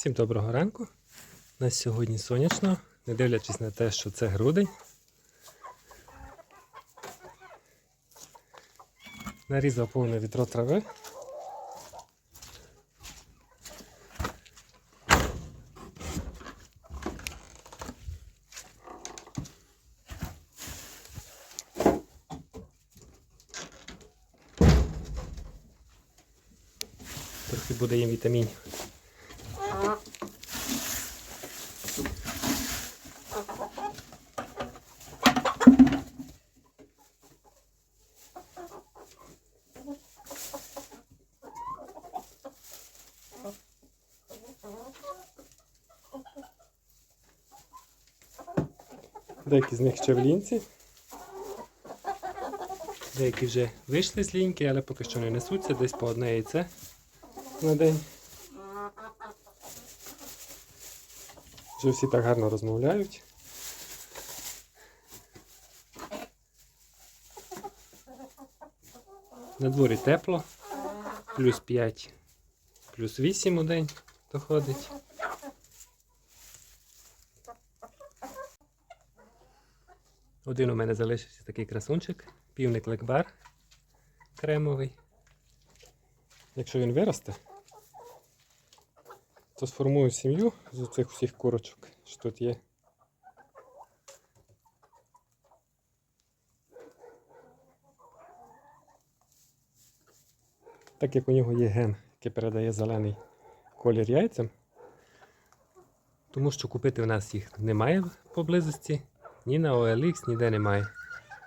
Всім доброго ранку. У нас сьогодні сонячно, не дивлячись на те, що це грудень. Нарізав повне відро трави. Трохи буде їм вітамінів. Деякі з них ще в лінці. Деякі вже вийшли з ліньки, але поки що не несуться, десь по одне яйце на день. Вже всі так гарно розмовляють. На дворі тепло, плюс 5, плюс 8 у день доходить. Один у мене залишився такий красунчик, півник лекбар кремовий. Якщо він виросте, то сформую сім'ю з цих всіх курочок, що тут є. Так як у нього є ген, який передає зелений колір яйцям, тому що купити у нас їх немає поблизості, ні на OLX, ніде немає,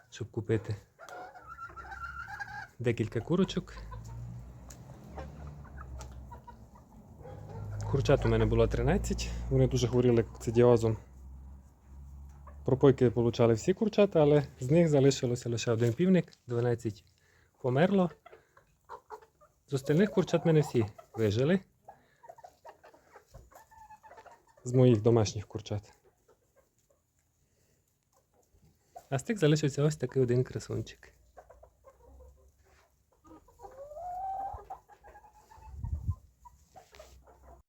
щоб купити декілька курочок. Курчат у мене було 13, вони дуже хворіли кокцидіозом. Пропойки отримали всі курчата, але з них залишилося лише один півник, 12 померло. З остальних курчат мене всі вижили. З моїх домашніх курчат. А з тих залишився ось такий один красунчик.